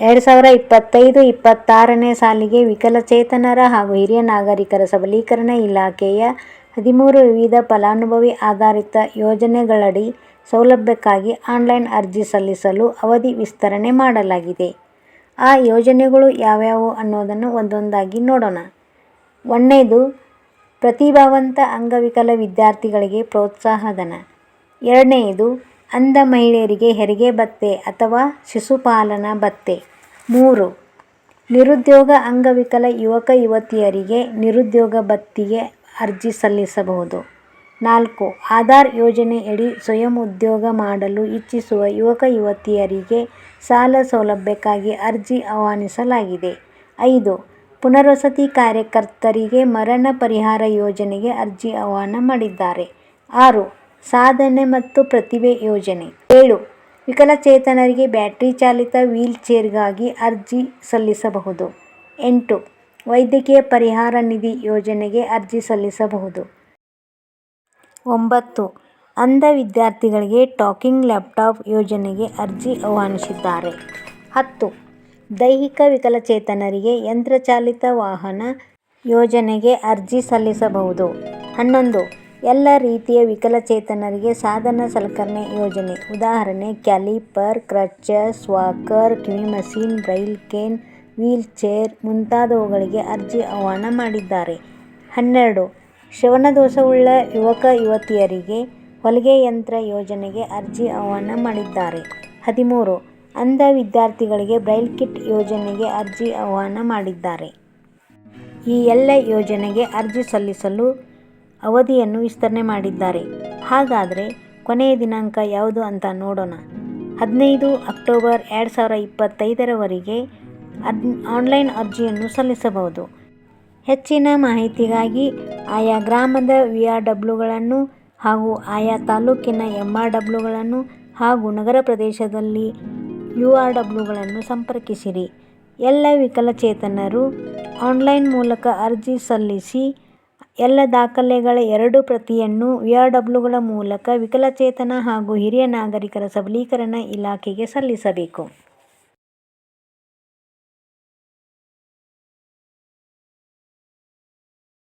ಎರಡು ಸಾವಿರ ಇಪ್ಪತ್ತೈದು, ಇಪ್ಪತ್ತಾರನೇ ಸಾಲಿಗೆ ವಿಕಲಚೇತನರ ಹಾಗೂ ಹಿರಿಯ ನಾಗರಿಕರ ಸಬಲೀಕರಣ ಇಲಾಖೆಯ ಹದಿಮೂರು ವಿವಿಧ ಫಲಾನುಭವಿ ಆಧಾರಿತ ಯೋಜನೆಗಳಡಿ ಸೌಲಭ್ಯಕ್ಕಾಗಿ ಆನ್ಲೈನ್ ಅರ್ಜಿ ಸಲ್ಲಿಸಲು ಅವಧಿ ವಿಸ್ತರಣೆ ಮಾಡಲಾಗಿದೆ. ಆ ಯೋಜನೆಗಳು ಯಾವ್ಯಾವು ಅನ್ನೋದನ್ನು ಒಂದೊಂದಾಗಿ ನೋಡೋಣ. ಒಂದನೇದು, ಪ್ರತಿಭಾವಂತ ಅಂಗವಿಕಲ ವಿದ್ಯಾರ್ಥಿಗಳಿಗೆ ಪ್ರೋತ್ಸಾಹಧನ. ಎರಡ್ನೇದು ಅಂಧ ಮಹಿಳೆಯರಿಗೆ ಹೆರಿಗೆ ಭತ್ತೆ ಅಥವಾ ಶಿಶುಪಾಲನಾ ಭತ್ತೆ ಮೂರು. ನಿರುದ್ಯೋಗ ಅಂಗವಿಕಲ ಯುವಕ ಯುವತಿಯರಿಗೆ ನಿರುದ್ಯೋಗ ಭತ್ತಿಗೆ ಅರ್ಜಿ ಸಲ್ಲಿಸಬಹುದು. ನಾಲ್ಕು. ಆಧಾರ್ ಯೋಜನೆಯಡಿ ಸ್ವಯಂ ಉದ್ಯೋಗ ಮಾಡಲು ಇಚ್ಛಿಸುವ ಯುವಕ ಯುವತಿಯರಿಗೆ ಸಾಲ ಸೌಲಭ್ಯಕ್ಕಾಗಿ ಅರ್ಜಿ ಆಹ್ವಾನಿಸಲಾಗಿದೆ. ಐದು. ಪುನರ್ವಸತಿ ಕಾರ್ಯಕರ್ತರಿಗೆ ಮರಣ ಪರಿಹಾರ ಯೋಜನೆಗೆ ಅರ್ಜಿ ಆಹ್ವಾನ ಮಾಡಿದ್ದಾರೆ. ಆರು. ಸಾಧನೆ ಮತ್ತು ಪ್ರತಿಭೆ ಯೋಜನೆ. ಏಳು. ವಿಕಲಚೇತನರಿಗೆ ಬ್ಯಾಟರಿ ಚಾಲಿತ ವೀಲ್ ಚೇರ್ಗಾಗಿ ಅರ್ಜಿ ಸಲ್ಲಿಸಬಹುದು. ಎಂಟು. ವೈದ್ಯಕೀಯ ಪರಿಹಾರ ನಿಧಿ ಯೋಜನೆಗೆ ಅರ್ಜಿ ಸಲ್ಲಿಸಬಹುದು. ಒಂಬತ್ತು. ಅಂಧ ವಿದ್ಯಾರ್ಥಿಗಳಿಗೆ ಟಾಕಿಂಗ್ ಲ್ಯಾಪ್ಟಾಪ್ ಯೋಜನೆಗೆ ಅರ್ಜಿ ಆಹ್ವಾನಿಸಿದ್ದಾರೆ. ಹತ್ತು. ದೈಹಿಕ ವಿಕಲಚೇತನರಿಗೆ ಯಂತ್ರಚಾಲಿತ ವಾಹನ ಯೋಜನೆಗೆ ಅರ್ಜಿ ಸಲ್ಲಿಸಬಹುದು. ಹನ್ನೊಂದು. ಎಲ್ಲ ರೀತಿಯ ವಿಕಲಚೇತನರಿಗೆ ಸಾಧನ ಸಲಕರಣೆ ಯೋಜನೆ ಉದಾಹರಣೆ ಕ್ಯಾಲಿಪರ್, ಕ್ರಚಸ್, ವಾಕರ್, ಕಿವಿ machine, braille cane wheelchair ಮುಂತಾದವುಗಳಿಗೆ ಅರ್ಜಿ ಆಹ್ವಾನ ಮಾಡಿದ್ದಾರೆ. ಹನ್ನೆರಡು. ಶ್ರವಣದೋಷವುಳ್ಳ ಯುವಕ ಯುವತಿಯರಿಗೆ ಹೊಲಿಗೆ ಯಂತ್ರ ಯೋಜನೆಗೆ ಅರ್ಜಿ ಆಹ್ವಾನ ಮಾಡಿದ್ದಾರೆ. ಹದಿಮೂರು. ಅಂಧ ವಿದ್ಯಾರ್ಥಿಗಳಿಗೆ ಬ್ರೈಲ್ ಕಿಟ್ ಯೋಜನೆಗೆ ಅರ್ಜಿ ಆಹ್ವಾನ ಮಾಡಿದ್ದಾರೆ. ಈ ಎಲ್ಲ ಯೋಜನೆಗೆ ಅರ್ಜಿ ಸಲ್ಲಿಸಲು ಅವಧಿಯನ್ನು ವಿಸ್ತರಣೆ ಮಾಡಿದ್ದಾರೆ. ಹಾಗಾದರೆ ಕೊನೆಯ ದಿನಾಂಕ ಯಾವುದು ಅಂತ ನೋಡೋಣ. ಹದಿನೈದು ಅಕ್ಟೋಬರ್ ಎರಡು ಸಾವಿರ ಇಪ್ಪತ್ತೈದರವರೆಗೆ ಆನ್ಲೈನ್ ಅರ್ಜಿಯನ್ನು ಸಲ್ಲಿಸಬಹುದು. ಹೆಚ್ಚಿನ ಮಾಹಿತಿಗಾಗಿ ಆಯಾ ಗ್ರಾಮದ ವಿ ಆರ್ ಡಬ್ಲ್ಯೂಗಳನ್ನು ಹಾಗೂ ಆಯಾ ತಾಲೂಕಿನ ಎಂ ಆರ್ ಡಬ್ಲ್ಯೂಗಳನ್ನು ಹಾಗೂ ನಗರ ಪ್ರದೇಶದಲ್ಲಿ ಯು ಆರ್ ಡಬ್ಲ್ಯೂಗಳನ್ನು ಸಂಪರ್ಕಿಸಿರಿ. ಎಲ್ಲ ವಿಕಲಚೇತನರು ಆನ್ಲೈನ್ ಮೂಲಕ ಅರ್ಜಿ ಸಲ್ಲಿಸಿ ಎಲ್ಲ ದಾಖಲೆಗಳ ಎರಡು ಪ್ರತಿಯನ್ನು ವಿಆರ್ಡಬ್ಲ್ಯೂಗಳ ಮೂಲಕ ವಿಕಲಚೇತನ ಹಾಗೂ ಹಿರಿಯ ನಾಗರಿಕರ ಸಬಲೀಕರಣ ಇಲಾಖೆಗೆ ಸಲ್ಲಿಸಬೇಕು.